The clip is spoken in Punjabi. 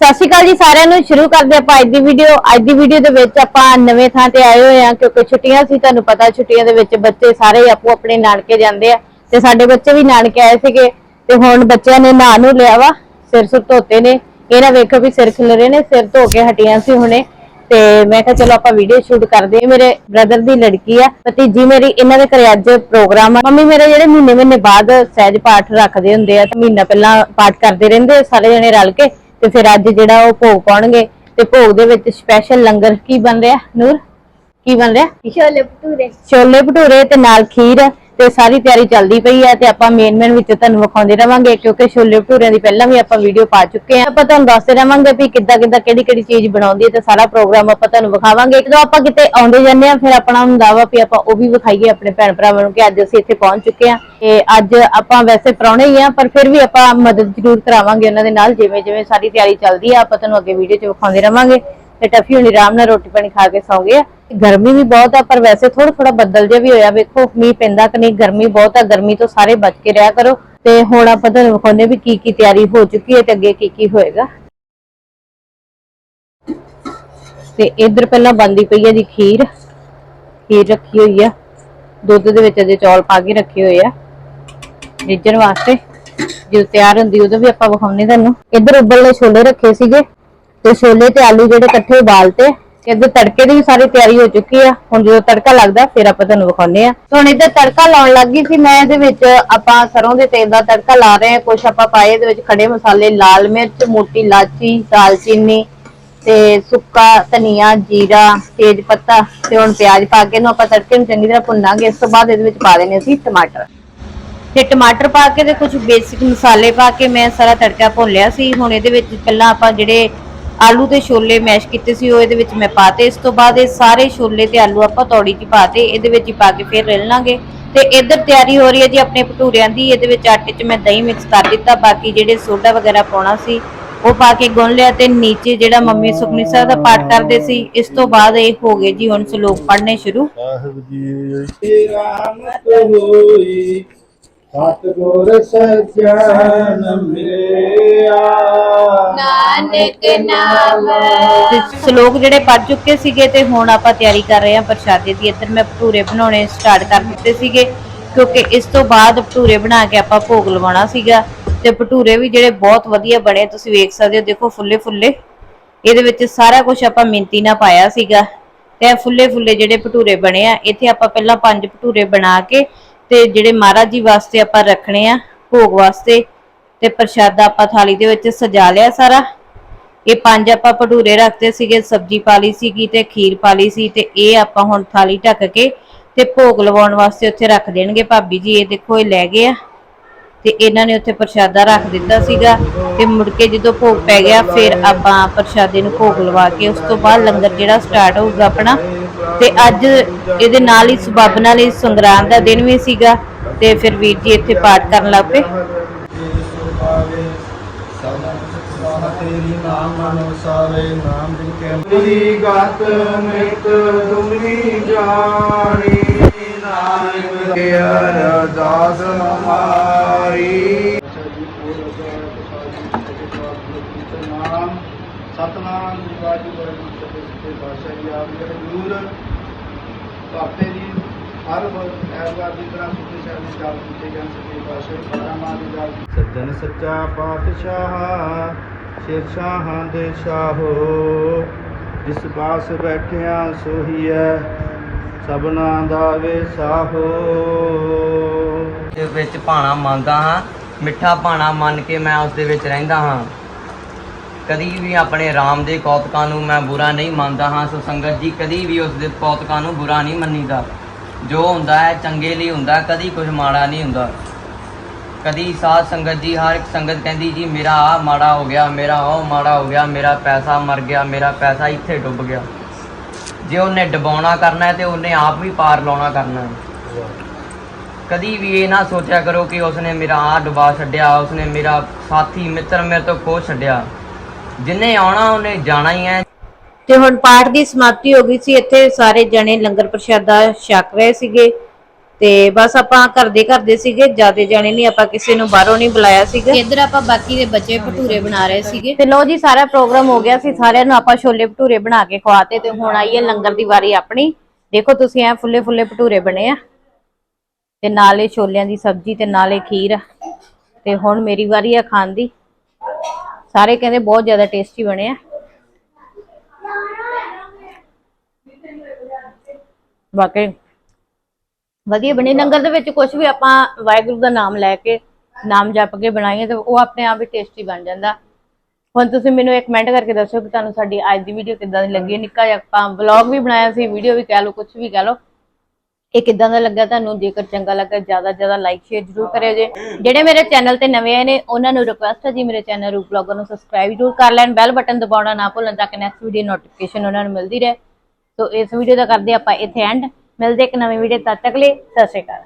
ਸਤਿ ਸ਼੍ਰੀ ਅਕਾਲ ਜੀ ਸਾਰਿਆਂ ਨੂੰ। ਸ਼ੁਰੂ ਕਰਦੇ ਆਪਾਂ ਅੱਜ ਦੀ ਵੀਡੀਓ ਅੱਜ ਦੀ ਵੀਡੀਓ ਦੇ ਵਿੱਚ ਆਪਾਂ ਨਵੇਂ ਥਾਂ ਤੇ ਆਏ ਹੋਏ ਆ ਕਿਉਂਕਿ ਛੁੱਟੀਆਂ ਸੀ, ਤੁਹਾਨੂੰ ਪਤਾ ਛੁੱਟੀਆਂ ਦੇ ਵਿੱਚ ਬੱਚੇ ਸਾਰੇ ਆਪੋ ਆਪਣੇ ਨਾਨਕੇ ਜਾਂਦੇ ਆ ਤੇ ਸਾਡੇ ਬੱਚੇ ਵੀ ਨਾਨਕੇ ਆਏ ਸੀਗੇ ਤੇ ਹੁਣ ਬੱਚਿਆਂ ਨੇ ਨਹਾ ਨੂੰ ਲਿਆ ਵਾ, ਸਿਰ ਸੁਰ ਧੋਤੇ ਨੇ। ਇਹ ਵੇਖੋ ਵੀ ਸਿਰ ਖਿਲ ਨੇ, ਸਿਰ ਧੋ ਕੇ ਹਟੀਆਂ ਸੀ ਹੁਣੇ। ਤੇ ਮੈਂ ਕਿਹਾ ਚਲੋ ਆਪਾਂ ਵੀਡੀਓ ਸ਼ੂਟ ਕਰਦੇ ਆ ਮੇਰੇ ਬ੍ਰਦਰ ਦੀ ਲੜਕੀ ਆ, ਭਤੀਜੀ ਮੇਰੀ, ਇਹਨਾਂ ਦੇ ਘਰੇ ਅੱਜ ਪ੍ਰੋਗਰਾਮ ਆ। ਮੰਮੀ ਮੇਰੇ ਜਿਹੜੇ ਮਹੀਨੇ ਮਹੀਨੇ ਬਾਅਦ ਸਹਿਜ ਪਾਠ ਰੱਖਦੇ ਹੁੰਦੇ ਆ, ਤੇ ਮਹੀਨਾ ਪਹਿਲਾਂ ਪਾਠ ਕਰਦੇ ਰਹਿੰਦੇ ਆ, ਸਾਰੇ ਜਣੇ ਰਲ ਕੇ। ਤੇ ਫਿਰ ਅੱਜ ਜਿਹੜਾ ਉਹ ਭੋਗ ਪਾਉਣਗੇ ਤੇ ਭੋਗ ਦੇ ਵਿੱਚ ਸਪੈਸ਼ਲ ਲੰਗਰ ਕੀ ਬਣ ਰਿਹਾ? ਨੂਰ ਕੀ ਬਣ ਰਿਹਾ? ਛੋਲੇ ਭਟੂਰੇ। ਛੋਲੇ ਭਟੂਰੇ ਤੇ ਨਾਲ ਖੀਰ। ਤੇ ਸਾਰੀ ਤਿਆਰੀ ਚੱਲਦੀ ਪਈ ਹੈ ਤੇ ਆਪਾਂ ਮੇਨ ਮੇਨ ਵਿੱਚ ਤੁਹਾਨੂੰ ਵਿਖਾਉਂਦੇ ਰਵਾਂਗੇ ਕਿਉਂਕਿ ਛੋਲੇ ਭਟੂਰਿਆਂ ਦੀ ਪਹਿਲਾਂ ਵੀ ਆਪਾਂ ਵੀਡੀਓ ਪਾ ਚੁੱਕੇ ਆ ਆਪਾਂ ਤੁਹਾਨੂੰ ਦੱਸਦੇ ਰਵਾਂਗੇ ਵੀ ਕਿੱਦਾਂ ਕਿੱਦਾਂ ਕਿਹੜੀ ਕਿਹੜੀ ਚੀਜ਼ ਬਣਾਉਂਦੀ ਹੈ ਤੇ ਸਾਰਾ ਪ੍ਰੋਗਰਾਮ ਆਪਾਂ ਤੁਹਾਨੂੰ ਵਿਖਾਵਾਂਗੇ। ਜਦੋਂ ਆਪਾਂ ਕਿਤੇ ਆਉਂਦੇ ਜਾਂਦੇ ਆ ਫਿਰ ਆਪਣਾ ਹੁੰਦਾ ਵਾ ਵੀ ਆਪਾਂ ਉਹ ਵੀ ਵਿਖਾਈਏ ਆਪਣੇ ਭੈਣ ਭਰਾਵਾਂ ਨੂੰ ਕਿ ਅੱਜ ਅਸੀਂ ਇੱਥੇ ਪਹੁੰਚ ਚੁੱਕੇ ਆ ਤੇ ਅੱਜ ਆਪਾਂ ਵੈਸੇ ਪ੍ਰਾਹੁਣੇ ਹੀ ਆ ਪਰ ਫਿਰ ਵੀ ਆਪਾਂ ਮਦਦ ਜ਼ਰੂਰ ਕਰਾਵਾਂਗੇ ਉਹਨਾਂ ਦੇ ਨਾਲ ਜਿਵੇਂ ਜਿਵੇਂ ਸਾਰੀ ਤਿਆਰੀ ਚੱਲਦੀ ਆ, ਆਪਾਂ ਤੁਹਾਨੂੰ ਅੱਗੇ ਵੀਡੀਓ 'ਚ ਵਿਖਾਉਂਦੇ ਰਵਾਂਗੇ। ਤੇ ਟਫੀ ਹੁਣੀ, ਆਰਾਮ ਨਾਲ ਰੋਟੀ ਪਾਣੀ ਖਾ ਕੇ ਸੌਂ ਗਏ ਗਰਮੀ ਵੀ ਬਹੁਤ ਆ, ਪਰ ਵੈਸੇ ਥੋੜਾ ਥੋੜਾ ਬੱਦਲ ਜਿਹਾ ਵੀ ਹੋਇਆ। ਵੇਖੋ, ਮੀਂਹ ਪੈਂਦਾ ਕਿ ਨਹੀਂ, ਗਰਮੀ ਬਹੁਤ ਆ, ਗਰਮੀ ਤੋਂ ਸਾਰੇ ਬਚ ਕੇ ਰਿਹਾ ਕਰੋ। ਤੇ ਹੁਣ ਆਪਾਂ ਤੁਹਾਨੂੰ ਵਿਖਾਉਂਦੇ ਵੀ ਕੀ ਕੀ ਤਿਆਰੀ ਹੋ ਚੁੱਕੀ ਹੈ ਤੇ ਅੱਗੇ ਕੀ ਕੀ ਹੋਏਗਾ। ਤੇ ਇੱਧਰ ਪਹਿਲਾਂ ਬੰਦੀ ਪਈ ਹੈ ਜੀ ਖੀਰ। ਖੀਰ ਰੱਖੀ ਹੋਈ ਆ। ਦੁੱਧ ਦੇ ਵਿੱਚ ਅਜੇ ਚੌਲ ਪਾ ਕੇ ਰੱਖੇ ਹੋਏ ਆ। ਰਿੱਝਣ ਵਾਸਤੇ। ਜਦੋਂ ਤਿਆਰ ਹੁੰਦੀ, ਉਦੋਂ ਵੀ ਆਪਾਂ ਵਿਖਾਉਂਦੇ ਤੁਹਾਨੂੰ। ਇੱਧਰ ਉਬਲਨੇ ਛੋਲੇ ਰੱਖੇ ਸੀਗੇ। ਤੇ ਛੋਲੇ ਤੇ ਆਲੂ ਜਿਹੜੇ ਇਕੱਠੇ ਉਬਾਲਤੇ ਤੇ ਇੱਧਰ ਤੜਕੇ ਦੀ ਵੀ ਸਾਰੀ ਤਿਆਰੀ ਹੋ ਚੁੱਕੀ ਆ। ਹੁਣ ਜਦੋਂ ਤੜਕਾ ਲੱਗਦਾ, ਫਿਰ ਆਪਾਂ ਤੁਹਾਨੂੰ ਵਿਖਾਉਂਦੇ ਆ। ਹੁਣ ਇੱਧਰ ਤੜਕਾ ਲਾਉਣ ਲੱਗੀ ਸੀ ਮੈਂ, ਇਹਦੇ ਵਿੱਚ ਆਪਾਂ ਸਰੋਂ ਦੇ ਤੇਲ ਦਾ ਤੜਕਾ ਲਾ ਰਹੇ ਆ। ਕੁਛ ਆਪਾਂ ਪਾਏ ਇਹਦੇ ਵਿੱਚ ਖੜੇ ਮਸਾਲੇ, ਲਾਲ ਮਿਰਚ, ਮੋਟੀ ਇਲਾਚੀ ਦਾਲਚੀਨੀ ਤੇ ਸੁੱਕਾ ਧਨੀਆ, ਜੀਰਾ, ਤੇਜ ਪੱਤਾ ਤੇ ਹੁਣ ਪਿਆਜ਼ ਪਾ ਕੇ ਇਹਨੂੰ ਆਪਾਂ ਤੜਕੇ ਨੂੰ ਚੰਗੀ ਤਰ੍ਹਾਂ ਭੁੰਨਾਂਗੇ। ਇਸ ਤੋਂ ਬਾਅਦ ਇਹਦੇ ਵਿੱਚ ਪਾ ਦੇਣੇ ਅਸੀਂ ਟਮਾਟਰ। ਤੇ ਟਮਾਟਰ ਪਾ ਕੇ ਤੇ ਕੁਝ ਬੇਸਿਕ ਮਸਾਲੇ ਪਾ ਕੇ ਮੈਂ ਸਾਰਾ ਤੜਕਾ ਭੁੰਨ ਲਿਆ ਸੀ। ਹੁਣ ਇਹਦੇ ਵਿੱਚ ਪਹਿਲਾਂ ਆਪਾਂ ਜਿਹੜੇ ਆਲੂ ਤੇ ਛੋਲੇ ਮੈਸ਼ ਕੀਤੇ ਸੀ, ਉਹ ਇਹਦੇ ਵਿੱਚ ਮੈਂ ਪਾਤੇ ਇਸ ਤੋਂ ਬਾਅਦ ਇਹ ਸਾਰੇ ਛੋਲੇ ਤੇ ਆਲੂ ਆਪਾਂ ਤੌੜੀ 'ਚ ਪਾਤੇ ਇਹਦੇ ਵਿੱਚ ਹੀ ਪਾ ਕੇ ਫਿਰ ਰਿਲ ਲਾਂਗੇ। ਤੇ ਇੱਧਰ ਤਿਆਰੀ ਹੋ ਰਹੀ ਹੈ ਜੀ ਆਪਣੇ ਭਟੂਰਿਆਂ ਦੀ, ਇਹਦੇ ਵਿੱਚ ਆਟੇ 'ਚ ਮੈਂ ਦਹੀਂ ਮਿਕਸ ਕਰ ਦਿੱਤਾ, ਬਾਕੀ ਜਿਹੜੇ ਸੋਡਾ ਵਗੈਰਾ ਪਾਉਣਾ ਸੀ, ਉਹ ਪਾ ਕੇ ਗੁੰਨ ਲਿਆ ਤੇ ਨੀਚੇ ਜਿਹੜਾ ਮੰਮੀ ਸੁਖਨੀ ਸਾਹਿਬ ਦਾ ਪਾਠ ਕਰਦੇ ਸੀ, ਇਸ ਤੋਂ ਬਾਅਦ ਇਹ ਹੋ ਗਏ ਜੀ, ਹੁਣ ਸ਼ਲੋਕ ਪੜ੍ਹਨੇ ਸ਼ੁਰੂ। ਸਾਹਿਬ ਜੀ ਸ਼੍ਰੀ ਰਾਮਤ ਹੋਈ ਸਤਿਗੁਰ ਸਜਣ ਮਿਲਿਆ ਨਾਨਕ ਨਾਮ। ਤੇ ਸ਼ਲੋਕ ਜਿਹੜੇ ਪੜ ਚੁੱਕੇ ਸੀਗੇ ਤੇ ਹੁਣ ਆਪਾਂ ਤਿਆਰੀ ਕਰ ਰਹੇ ਹਾਂ ਪ੍ਰਸ਼ਾਦੇ ਦੀ। ਇੱਧਰ ਮੈਂ ਭਟੂਰੇ ਬਣਾਉਣੇ ਸਟਾਰਟ ਕਰ ਦਿੱਤੇ ਸੀਗੇ ਕਿਉਂਕਿ ਇਸ ਤੋਂ ਬਾਅਦ ਭਟੂਰੇ ਬਣਾ ਕੇ ਆਪਾਂ ਭੋਗ ਲਵਾਉਣਾ ਸੀਗਾ। ਤੇ ਭਟੂਰੇ ਵੀ ਜਿਹੜੇ ਬਹੁਤ ਵਧੀਆ ਬਣੇ ਤੁਸੀਂ ਵੇਖ ਸਕਦੇ ਹੋ ਦੇਖੋ ਫੁੱਲੇ ਫੁੱਲੇ। ਇਹਦੇ ਵਿੱਚ ਸਾਰਾ ਕੁਝ ਆਪਾਂ ਮਿੰਤੀ ਨਾਲ ਪਾਇਆ ਸੀਗਾ। ਤੇ ਇਹ ਫੁੱਲੇ ਫੁੱਲੇ ਜਿਹੜੇ ਭਟੂਰੇ ਬਣੇ ਆ ਇੱਥੇ ਆਪਾਂ ਪਹਿਲਾਂ ਪੰਜ ਭਟੂਰੇ ਬਣਾ ਕੇ ਤੇ ਜਿਹੜੇ ਮਹਾਰਾਜ ਜੀ ਵਾਸਤੇ ਆਪਾਂ ਰੱਖਣੇ ਆ ਭੋਗ ਵਾਸਤੇ ਤੇ ਪ੍ਰਸ਼ਾਦਾ ਆਪਾਂ ਥਾਲੀ ਦੇ ਵਿੱਚ ਸਜਾ ਲਿਆ ਸਾਰਾ। ਇਹ ਪੰਜ ਆਪਾਂ ਭਟੂਰੇ ਰੱਖਦੇ ਸੀਗੇ, ਸਬਜ਼ੀ ਪਾ ਲਈ ਸੀਗੀ ਤੇ ਖੀਰ ਪਾ ਲਈ ਸੀ ਤੇ ਇਹ ਆਪਾਂ ਹੁਣ ਥਾਲੀ ਢੱਕ ਕੇ ਤੇ ਭੋਗ ਲਵਾਉਣ ਵਾਸਤੇ ਉੱਥੇ ਰੱਖ ਦੇਣਗੇ। ਭਾਬੀ ਜੀ, ਇਹ ਦੇਖੋ, ਇਹ ਲੈ ਗਏ ਆ ਤੇ ਇਹਨਾਂ ਨੇ ਉੱਥੇ ਪ੍ਰਸ਼ਾਦਾ ਰੱਖ ਦਿੱਤਾ ਸੀਗਾ ਤੇ ਮੁੜ ਕੇ ਜਦੋਂ ਭੋਗ ਪੈ ਗਿਆ, ਫਿਰ ਆਪਾਂ ਪ੍ਰਸ਼ਾਦੇ ਨੂੰ ਭੋਗ ਲਵਾ ਕੇ ਉਸ ਤੋਂ ਬਾਅਦ ਲੰਗਰ ਜਿਹੜਾ ਸਟਾਰਟ ਹੋਊਗਾ ਆਪਣਾ ਤੇ ਅੱਜ ਇਹਦੇ ਨਾਲ ਹੀ ਸੁਬਬ ਨਾਲ ਹੀ ਸੰਗਰਾਂਦ ਦਾ ਦਿਨ ਵੀ ਸੀਗਾ ਤੇ ਫਿਰ ਵੀਰ ਜੀ ਇੱਥੇ ਪਾਠ ਕਰਨ ਲੱਗ ਪਏ ਤੇਰੀ ਨਾਮ ਮਨੋ ਸਾਰੇ ਨਾਮ ਜਿਨ ਕੇ ਤੇਰੀ ਗਤ ਮਿਤ ਤੁਮਰੀ ਜਾਣੀ ਨਾਨਕ ਕੇ ਅਰਦਾਸ ਹਮਾਰੀ ਸਤਨਾਮ ਵਾਹਿਗੁਰੂ ਵਾਹਿਗੁਰੂ ਸਤਿ ਸ੍ਰੀ ਪਾਤਸ਼ਾਹ ਜੀ ਆਪ ਜੀ ਦੇ ਗੁਰੂ ਆਪੇ ਜੀ ਹਰ ਐਤਵਾਰ ਦੀ ਤਰ੍ਹਾਂ ਸੁਖੀ ਦੀ ਗੱਲ ਕੀਤੇ ਜਾਣ ਸਕੇ ਪਾਤਸ਼ਾਹ ਪਰਮਾਤਮਾ ਦੀ ਗੱਲ ਸੱਜਣ ਸੱਚਾ ਪਾਤਸ਼ਾਹ ਸ਼ੇਰਸ਼ਾਹਾਂ ਦੇ ਸ਼ਾਹੋ ਜਿਸ ਬਾਸ ਬੈਠਿਆ ਸੋਹੀਐ, ਸਭਨਾ ਦਾ ਵੇ ਸਾਹੋ ਦੇ ਵਿੱਚ ਭਾਣਾ ਮੰਨਦਾ ਹਾਂ, ਮਿੱਠਾ ਭਾਣਾ ਮੰਨ ਕੇ ਮੈਂ ਉਸ ਦੇ ਵਿੱਚ ਰਹਿੰਦਾ ਹਾਂ। ਕਦੀ ਵੀ ਆਪਣੇ ਰਾਮ ਦੇ ਕੌਤਕਾਂ ਨੂੰ ਮੈਂ ਬੁਰਾ ਨਹੀਂ ਮੰਨਦਾ ਹਾਂ, ਸੋ ਸੰਗਤ ਜੀ ਕਦੀ ਵੀ ਉਸ ਦੇ ਕੌਤਕਾਂ ਨੂੰ ਬੁਰਾ ਨਹੀਂ ਮੰਨੀਦਾ। ਜੋ ਹੁੰਦਾ ਹੈ, ਚੰਗੇ ਲਈ ਹੁੰਦਾ, ਕਦੀ ਕੁਝ ਮਾੜਾ ਨਹੀਂ ਹੁੰਦਾ। ਕਦੀ ਸਾਧ ਸੰਗਤ ਜੀ, ਹਰ ਇੱਕ ਸੰਗਤ ਕਹਿੰਦੀ ਜੀ, ਮੇਰਾ ਆ ਮਾੜਾ ਹੋ ਗਿਆ, ਮੇਰਾ ਉਹ ਮਾੜਾ ਹੋ ਗਿਆ, ਮੇਰਾ ਪੈਸਾ ਮਰ ਗਿਆ, ਮੇਰਾ ਪੈਸਾ ਇੱਥੇ ਡੁੱਬ ਗਿਆ। ਜੇ ਉਹਨੇ ਡਬਾਉਣਾ ਕਰਨਾ ਹੈ ਤੇ ਉਹਨੇ ਆਪ ਵੀ ਪਾਰ ਲਾਉਣਾ ਕਰਨਾ ਹੈ। ਕਦੀ ਵੀ ਇਹ ਨਾ ਸੋਚਿਆ ਕਰੋ ਕਿ ਉਸਨੇ ਮੇਰਾ ਆ ਡੁਬਾ ਛੱਡਿਆ, ਉਸਨੇ ਮੇਰਾ ਸਾਥੀ ਮਿੱਤਰ ਮੇਰੇ ਤੋਂ ਖੋ ਛੱਡਿਆ। ਜਿੰਨੇ ਆਉਣਾ, ਉਹਨੇ ਜਾਣਾ ਹੀ ਹੈ। ਤੇ ਹੁਣ ਪਾਠ ਦੀ ਸਮਾਪਤੀ ਹੋ ਗਈ ਸੀ, ਇੱਥੇ ਸਾਰੇ ਜਣੇ ਲੰਗਰ ਪ੍ਰਸ਼ਾਦਾ ਛਕ ਰਹੇ ਸੀਗੇ। ਤੇ ਬਸ ਆਪਾਂ ਕਰਦੇ ਕਰਦੇ ਸੀਗੇ ਜਿਆਦੇ ਜਾਣੇ ਨਹੀਂ ਆਪਾਂ ਕਿਸੇ ਨੂੰ ਬਾਹਰੋਂ ਨਹੀਂ ਬੁਲਾਇਆ ਸੀਗਾ। ਇੱਧਰ ਆਪਾਂ ਬਾਕੀ ਦੇ ਬੱਚੇ ਭਟੂਰੇ ਬਣਾ ਰਹੇ ਸੀਗੇ। ਤੇ ਲੋ ਜੀ ਸਾਰਾ ਪ੍ਰੋਗਰਾਮ ਹੋ ਗਿਆ ਸੀ ਸਾਰਿਆਂ ਨੂੰ ਆਪਾਂ ਛੋਲੇ ਭਟੂਰੇ ਬਣਾ ਕੇ ਖਵਾਤੇ ਤੇ ਹੁਣ ਆਈ ਹੈ ਲੰਗਰ ਦੀ ਵਾਰੀ ਆਪਣੀ। ਦੇਖੋ ਤੁਸੀਂ ਐ ਫੁੱਲੇ ਫੁੱਲੇ ਭਟੂਰੇ ਬਣੇ ਆ। ਤੇ ਨਾਲੇ ਛੋਲਿਆਂ ਦੀ ਸਬਜ਼ੀ ਤੇ ਨਾਲੇ ਖੀਰ। ਤੇ ਹੁਣ ਮੇਰੀ ਵਾਰੀ ਆ ਖਾਣ ਦੀ। ਸਾਰੇ ਕਹਿੰਦੇ ਬਹੁਤ ਜ਼ਿਆਦਾ ਟੇਸਟੀ ਬਣੇ ਆ। ਵਾਕਈ ਵਧੀਆ ਬਣੇ। ਲੰਗਰ ਦੇ ਵਿੱਚ ਕੁਝ ਵੀ ਆਪਾਂ ਵਾਹਿਗੁਰੂ ਦਾ ਨਾਮ ਲੈ ਕੇ ਨਾਮ ਜਪ ਕੇ ਬਣਾਈਏ ਤੇ ਉਹ ਆਪਣੇ ਆਪ ਹੀ ਟੇਸਟੀ ਬਣ ਜਾਂਦਾ। ਹੁਣ ਤੁਸੀਂ ਮੈਨੂੰ ਇੱਕ ਕਮੈਂਟ ਕਰਕੇ ਦੱਸਿਓ ਕਿ ਤੁਹਾਨੂੰ ਸਾਡੀ ਅੱਜ ਦੀ ਵੀਡੀਓ ਕਿੱਦਾਂ ਦੀ ਲੱਗੀ। ਨਿੱਕਾ ਜਿਹਾ ਆਪਾਂ ਵਲੌਗ ਵੀ ਬਣਾਇਆ ਸੀ ਵੀਡੀਓ ਵੀ ਕਹਿ ਲਓ ਕੁਝ ਵੀ ਕਹਿ ਲਓ। ਇਹ ਕਿੱਦਾਂ ਦਾ ਲੱਗਾ ਤੁਹਾਨੂੰ? ਜੇਕਰ ਚੰਗਾ ਲੱਗਾ ਜ਼ਿਆਦਾ ਜ਼ਿਆਦਾ ਲਾਈਕ ਸ਼ੇਅਰ ਜ਼ਰੂਰ ਕਰਿਓ ਜੇ। ਜਿਹੜੇ ਮੇਰੇ ਚੈਨਲ ਤੇ ਨਵੇਂ ਆਏ ਨੇ, ਉਹਨਾਂ ਨੂੰ ਰਿਕੁਐਸਟ ਹੈ ਜੀ ਮੇਰੇ ਚੈਨਲ ਰੂਪ ਬਲੌਗਰ ਨੂੰ ਸਬਸਕ੍ਰਾਈਬ ਜ਼ਰੂਰ ਕਰ ਲੈਣ। ਬੈਲ ਬਟਨ ਦਬਾਉਣਾ ਨਾ ਭੁੱਲਣ ਤਾਂ ਕਿ ਨੈਕਸਟ ਵੀਡੀਓ ਨੋਟੀਫਿਕੇਸ਼ਨ ਉਹਨਾਂ ਨੂੰ ਮਿਲਦੀ ਰਹੇ। ਸੋ ਇਸ ਵੀਡੀਓ ਦਾ ਕਰਦੇ ਆਪਾਂ ਇੱਥੇ ਐਂਡ ਮਿਲਦੇ ਇੱਕ ਨਵੀਂ ਵੀਡੀਓ ਤਦ ਤੱਕ ਲਈ ਸਤਿ ਸ਼੍ਰੀ ਅਕਾਲ।